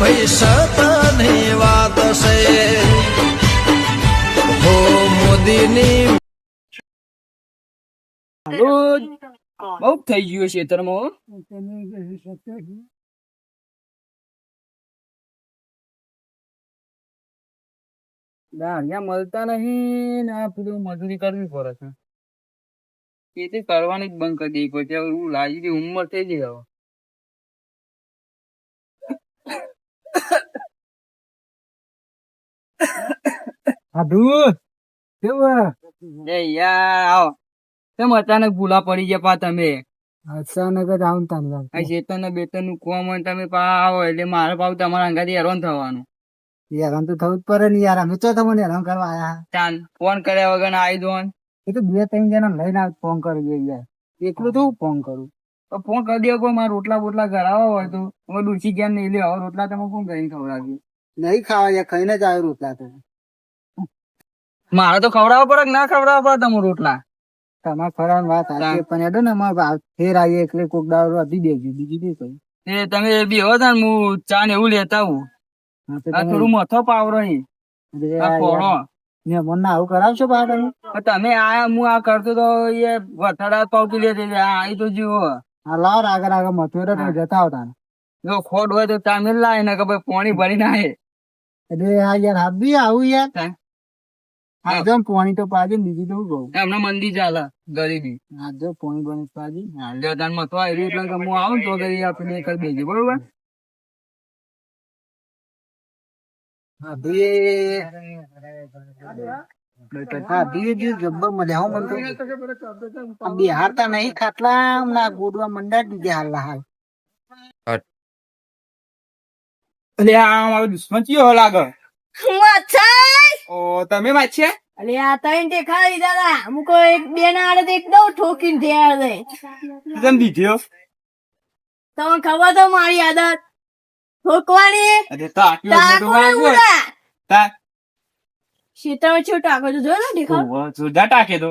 ભાઈ સતની વાત છે. હો મોદીની બહુ થઈ ગયું છે તરમો. અહીંયા મળતા નહીં ને આ પેલું મજૂરી કરવી પડે છે. ખેતી કરવાની જ બંધ કરી દે પડશે હવે એવું લાગી ગઈ ઉંમર થઈ ગઈ હવે. સાધુ કેવું યાર આવો. કેમ અચાનક ભૂલા પડી ગયા પા તમે? અચાનક જ આવું તમે આ ચેતન બેતનનું કોમ હોય તમે પા આવો એટલે મારે પાવ તમારા અંગાથી હેરાન થવાનું. હેરાન તો થવું જ પડે ને યાર. અમે તો તમને હેરાન કરવા આયા ચાલ ફોન કર્યા વગર આવી દો એ તો બે ત્રણ જણા લઈને આવ ફોન કરી યાર. એકલું તો હું ફોન કરું. તો ફોન કરી દો કોઈ મારા રોટલા બોટલા ઘરાવા હોય તો. હવે ડૂસી ગયા નહીં લે રોટલા તમે કોણ કરીને ખવડાવ્યું નહીં ખાવા યાર ખાઈને જ આવ્યો રોટલા તો. મારે તો ખવડાવવા પડે કે ના ખવડાવવા પડે તમે રોટલા? તમારે ખરાબ વાત આવી પણ એડો ને અમારે ફેર આવીએ એટલે કોક દાડો આપી દેજો બીજી બી કઈ એ તમે બી હો ને હું ચા ને એવું લેતા આવું. આ થોડું મથો પાવરો અહીં આ આ મહેમાનને આવું કરાવશો બા તમે? તમે આયા હું આ કરતો તો એ વથાડા પાવતી લેતી આ તો જુઓ હા લાવ આગળ આગળ તમે જતા આવતા જો ખોટ હોય તો ચા મેલ લાય ને કે ભાઈ પાણી ભરી ના આયે. એટલે આ યાર હાબી આવું યાર. આજો પોણી તો પાજે બીજી તો હું કહું? એમને મંદી ચાલે ગરીબી. આજો પોણી પોણી પાજી હાલ્યો તાન મતો આવી એટલે કે હું આવું તો ગરી આપણે એક બેજી બરોબર? હા હા હો મન તો. નહીં ખાટલા ના ગોડવા મંડા દીધે હાલ હાલ. એટલે આ મારો દુશ્મન ચિયો લાગે. ઓ તમે વાંચ્યા અલે આ તઈન તે ખાલી દાદા હું અમુક એક બે ના આડે તો એકદમ ઠોકીને થયા આડે તમે દીધો તમને ખબર તો મારી આદત. ઠોકવાની? અરે તો આટલું વાંચવું તા શીતળ છોટો ટાકો તો જોયો ને દેખાવ? જોરદાર ટાકે તો.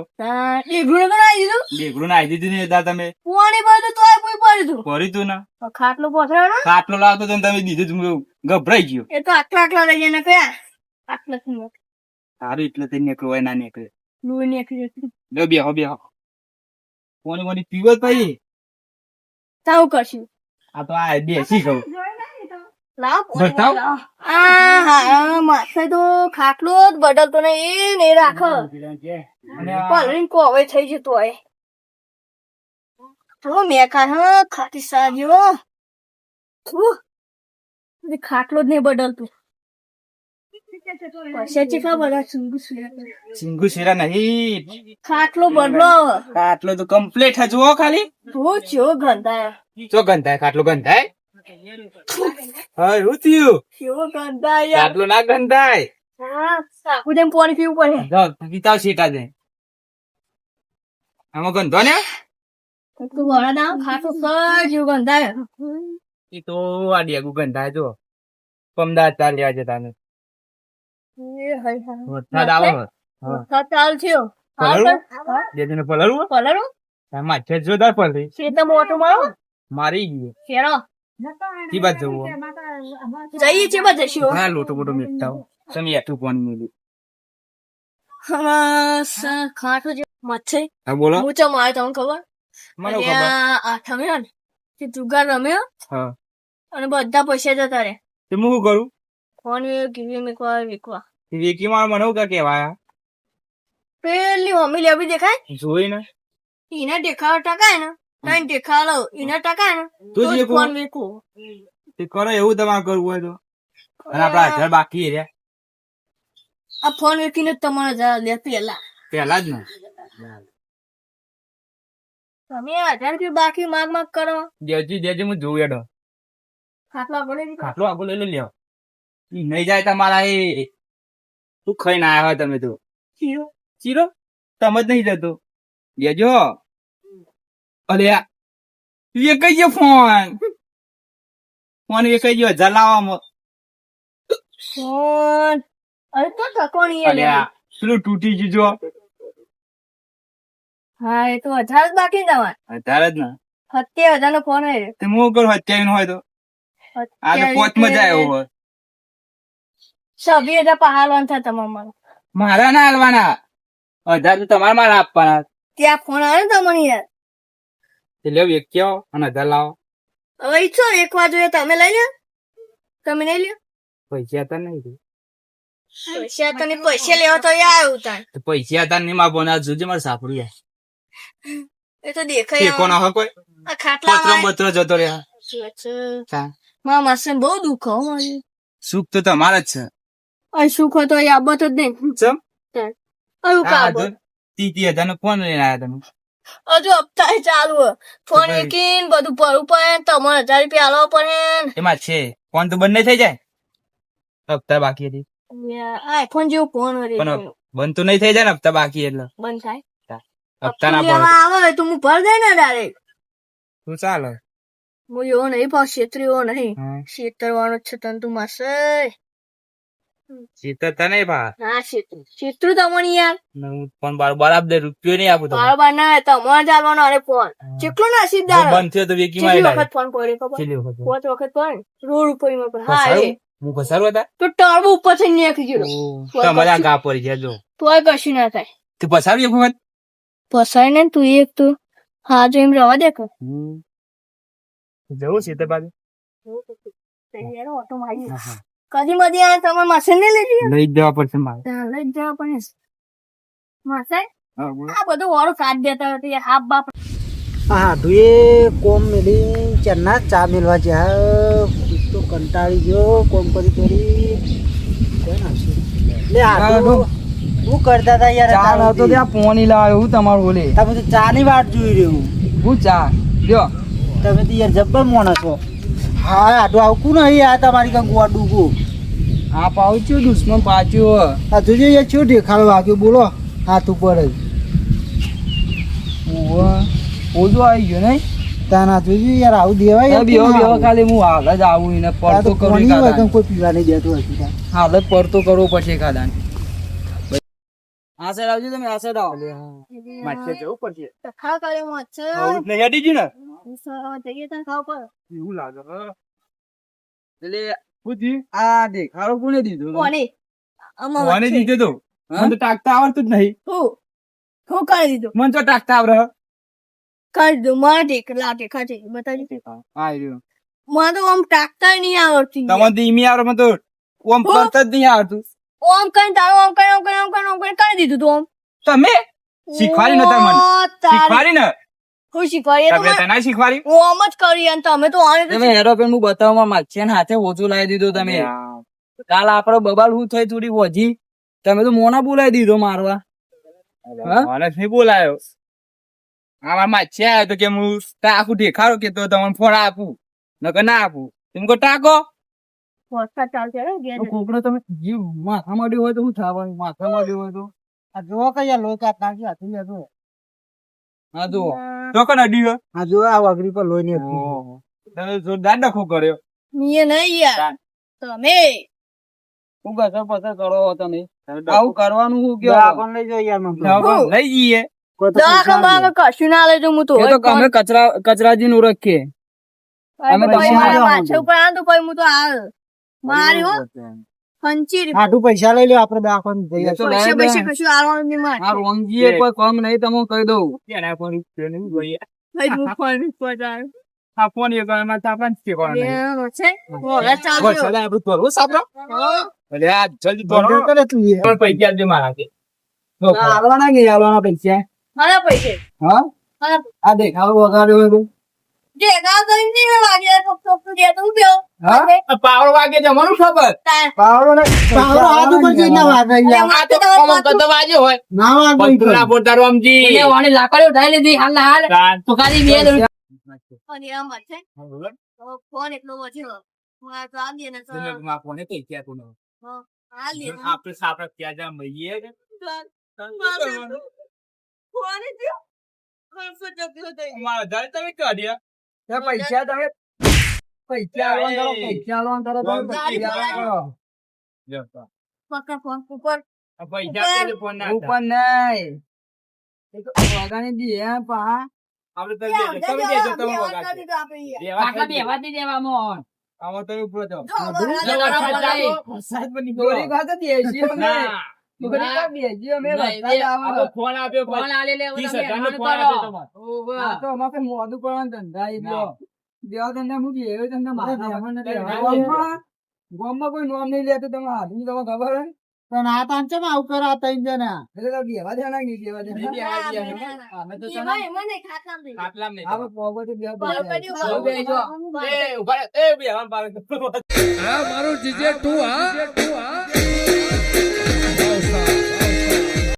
લીગડું તો નાઈ દીધું લેગડું નાઈ દીધું ને દા તમે. પોણી બધું તોય કોઈ પડ્યું હતું ભરી તું ના? ખાટલો પથરાયો ને? ખાટલો લાવતો તો તમે દીધું તું ગભરાઈ ગયો. એ તો આટલા આટલા લઈ જઈને કયા આટલા સારું એટલે તે નીકળ્યું હોય ના નીકળે. લુઈ નીકળી જતું લો બેહો બેહો. પોણી કોની પીવો જ ભાઈ? તાવ કરશું. આ તો આ બેસી પાણી બતાવ. આ હા માથે તો ખાટલો જ બદલતો ને એ નહીં રાખ. અને કોવે થઈ જતો હોય. જો મેકા હા ખાટી સાજો ખાટલો જ નહીં બદલતું. સિંગુ શેરા નહીં. ખાટલો બદલો ખાટલો તો કમ્પ્લીટ હે ખાલી. ચો ગંધાય. ચો ગંધાય ખાટલો ગંધાય. હા હું થયું કેવો ગંધાય આટલો ના ગંધાય હા સાકુ જેમ પાણી પીવું પડે. જાઓ પીતાવ સીટા દે. આમાં ગંધો ને? તું વડા ના ખાતો સજ ગંધાય. એ તો આ ડેગુ ગંધાય જો એ હા. વરસાદ આવે વરસાદ ચાલુ થયો. પલરો ખેતર મોટું મારો? મારી ગયો. કી બાદ જવું જઈએ છે બધા જશું હા લોટો બોટો મીઠા તમે એઠું પાણી મેલી ખાટું જે મચ્છે હા બોલો હું ચમ આવ્યો તમને ખબર મને અને ખબર આઠમ ને તે જુગાર રમ્યો હા અને બધા પૈસા જતા રે તે હું શું કરું ફોન ગીવી મેકવા વિકવા વિકી માં મને શું કેવાય પેલી મમ્મી લેવી દેખાય જોઈ ને એને દેખાડો ટકાય ને તને દેખાડો એને ટકાય ને તું જ તો જ વેકવું? ફોન વેકવું તે કરો એવું તમારે કરવું હોય તો અને આપડા હજાર બાકી રહ્યા આ ફોન વેકીને જ તમારે લે પેલા પેલા જ ને તમે હજાર રૂપિયા બાકી માગ માગ કરો હું જોઉં એડો ખાટલા ખાટલો આગળ લઈ લો લ્યો નહીં જાય તમારા એ શું ખાઈને આયા હોય તમે તો ચીરો. ચીરો તમે જ નહીં જતો લેજો અરે આ વેકાઈ ફોન. ફોન એક હજાર લાવવામાં ફોન? અરે તો ટકોણી અરે પેલું તૂટી ગયું હા એ તો હજાર જ બાકી અત્યારે જ ને? સત્યાવીસ હજાર નો ફોન આવ્યો તે હું કરું અત્યારે હોય તો? આ તો પોચ મજા આવ્યો હોય. સભી એટલે પહાડવાન થાય તમારે મારા. ના હાલવાના. હજાર તો તમારે મારા આપવાના. ત્યાં ફોન આવે ને તમને યાર? એટલે વ્યક્તિઓ અને હજાર લાવો હવે ઈચ્છો એક વાર જોઈએ તમે લઈ લે તમે નહીં લ્યો પૈસા હતા નહીં પૈસા તને પૈસા લેવા તો આવ્યું તાર તો પૈસા હતા નહીં મારા બોના જોજે મારે સાપડું યાર એ તો દેખાય ના હોય કોઈ આ ખાટલા પત્ર બત્રો જતો રહ્યા હા. મારા માસે બહુ દુઃખ હો મારી સુખ તો તમારા જ છે આ સુખ હતો એ આબત જ નહીં ચમ આવું આ કાબો તીતી હતા ને કોણ લઈને આવ્યા તમે હજુ હપ્તા ચાલુ ફોન એકીન બધું ભરવું પડે તમારે હજાર રૂપિયા આલવા પડે એમાં છે. ફોન તો બંધ થઈ જાય? હપ્તા બાકી હતી. આઈફોન જેવો ફોન પણ બંધ તો નહીં થઈ જાય ને હપ્તા બાકી એટલે? બંધ થાય. હપ્તા ના આવે તો હું ભર દે ને ડાયરેક્ટ તું ચાલે. હું એવો નહીં ભાવ છેતરી એવો નહીં. છેતરવાનો છે તન તું માસે ચિત્તતા તને ભા ના છેતરું છેતરું તમને યાર. ફોન બાર બાર આપ દે રૂપિયો નહીં આપું બારોબાર ના તમારે ચાલવાનો અરે ફોન ચેકલો ના સીધા બંધ થયો તો વેકી મારી વખત ફોન કર્યો ખબર? પાંચ વખત પણ? રોડ ઉપરમાં. હા હું ઘસારું હતા? તો ટર્બો ઉપર થઈ નીકળી ગયો. તમારે ગા પડી જાય જો. તોય કશું ના થાય. તું પસારું એક વખત? પસાય ને તું એક તું. હા જો એમ રવા દે કે. જવું છે તે બાજુ ઓટો મારી. કદી મધી આ તમારે માસે ને લઈ જઈએ લઈ જવા પડશે મારે. લઈ જવા પડશે. માસે આ બધું વાળું કાઢ દેતા હતા હાફ બાપ. હા હાડુએ કોમ મેલી ચન્ના ચા મેલવા જા તો કંટાળી ગયો કોમ કરી કરી કોણ આવશે. લે આ શું કરતા હતા યાર ચા સુધી? ત્યાં પોની લાવ્યો હું તમારું બોલે? તમે તો ચા ની વાટ જોઈ રહ્યું. હું ચા? જો તમે તો યાર જબ્બર મોણસ છો. હા તો આવકું નહીં આ તમારી કંઈક ગોડું કુ આ પાઉચ્યું દુશ્મન પાચ્યું. આ જોજો યાર છું દેખાડો વાગ્યું બોલો હાથ ઉપર જ. ઓજો આવી ગયો નહીં? તાના જોજો યાર આવું દેવાય? ખાલી હું હાલ જ આવું એને પડતો કરું કાદા કોઈ પીવા નહીં દેતું હશે. હાલ જ પડતો કરવો પડશે કાદા આ સાઈડ આવજો તમે આ સાઈડ આવો જવું પડશે કરે નહીં ગયું ને. જઈએ ખાવ એવું લાગે એટલે બુદ્ધિ આ દેખાડો કોને દીધો કોને કોને. દીધો તો મને તો ટાકતા આવડતું જ નહીં હું હું કરી દીધો મને તો ટાકતા આવડે કરી દીધું મારા ટેકલા ટેકા છે બતાવી હા રહ્યો મને તો આમ ટાકતા નહીં આવડતી તમને ધીમી આવડે મને તો ઓમ? કરતા જ નહીં આવડતું ઓમ કરીને તારો ઓમ કરીને ઓમ કરીને ઓમ કરીને ઓમ કરીને કરી દીધું તું ઓમ તમે શીખવાડી નતા મને શીખવાડી ને હું શીખવાડી? તમે તને શીખવાડી? હું આમ જ કરી અને તમે તો આને તમે એરોપ્લેન હું બતાવવા માગશે ને હાથે ઓછું લાવી દીધું તમે. કાલ આપડે બબાલ હું થઈ થોડી વધી તમે તો મોના બોલાવી દીધો મારવા. મને નહીં બોલાયો. આમાં માછી આવ્યો તો કે હું ટાકું દેખાડો કે તો તમને ફોન આપું. નકર ના આપું. તમે કહો ટાકો? હે, કોકડો તમે જીવ માથા માંડ્યું હોય તો શું થવાનું માથા માંડ્યું હોય તો? આ જો કયા લોહી કાઢ હાથે યાર હા જુઓ. ચોકન અડી ગયો આ જો આ વાઘરી પર લોહી ને તમે જોરદાર ડખો કર્યો. મીએ નહીં યાર. તમે. શું કસર પસર કરો તમે. આવું કરવાનું શું કયો આપણને લઈ જાઓ યાર. આપણે લઈ જઈએ. તો કશું ના લેજો હું તો તો અમે કચરા કચરાજી નું રખીએ અમે પછી લેવા ઉપર આવે તો પછી હું તો હાલ. મારી હો. પૈસા લઈ લો આપણે દવાખાને જઈએ એ તો પૈસા પૈસા કશું આલવાનું નહીં મારે આ રોંગજીએ કોઈ કામ નહીં તમે કહી દઉં એના પર ભાઈ હું ફોન પહોંચાડું. આ ફોન એ માં નહીં છે જલ્દી બંધ કરે તું યાર. પણ પૈસા આપજો મારા કે આલવાના કે આલવાના પૈસા મારા પૈસે હા આ દેખાવ વગાડ્યો હોય તો. ગાવ કરીને લાગે તો તો તો તું બ્યો હા? પાવડો વાગે જવાનું ખબર? પાવડો ને પાવડો હાથ ઉપર જઈને ના વાગે આ તો કોમો કદો વાગ્યો હોય. ના વાગે વાણી લાકડીઓ ઉઠાઈ લીધી હાલ હાલ. તો ખાલી બે અને આમ છે. ફોન એટલો વધ્યો હું આ તો આ ને તો જનકમાં ફોને કઈ ક્યાં તું ન. હાલ દે આપણે સાપડે ત્યાં જા મઈએ કે. ફોન જ દ્યો. ખર્ચો જગ્યો થઈ. અમારા તમે કાઢ્યા. ત્યાં પૈસા તમે પૈસા આલવાના કરો, પૈસા આલવાના કરો તમે પૈસા કરો. જો પકડ ફોન ઉપર પૈસા આપીને ફોન ના ઉપર નહીં એ તો વગાડી દીએ હે પા આપણે તો દેજો. તમે દેજો, તમે વગાડજો. દેવા ખાલી. આવો તમે ઉપરો જો, હા, બરાબર. જો, વરસાદ વરસાદ ચાલુ. ચાલુ. વરસાદ પણ નીકળ્યો. દોરી ખાતે બેસી અમે ના. દોરી ખાતે બેસી અમે ના, વરસાદ એ આવે. આ તો ફોન આપ્યો ફોન પછી. લે, તો અમારે કઈ પડવાનું ધંધા. લ્યો. દેવા ધંધા મૂકી એવો ધંધા મારે મહેમાન નથી ના, આવવા. ના. ગામમાં કોઈ નોમ નહીં લેતું તમે હાથની તમને ખબર હે? પણ આ પાંચમ આવું કરો આ જણા એટલે તો ના. અમે એમાં નહીં, ખાટલામાં નહીં. ખાટલામાં નહીં. એ, ઊભા એ, હા મારું જીજે તું હા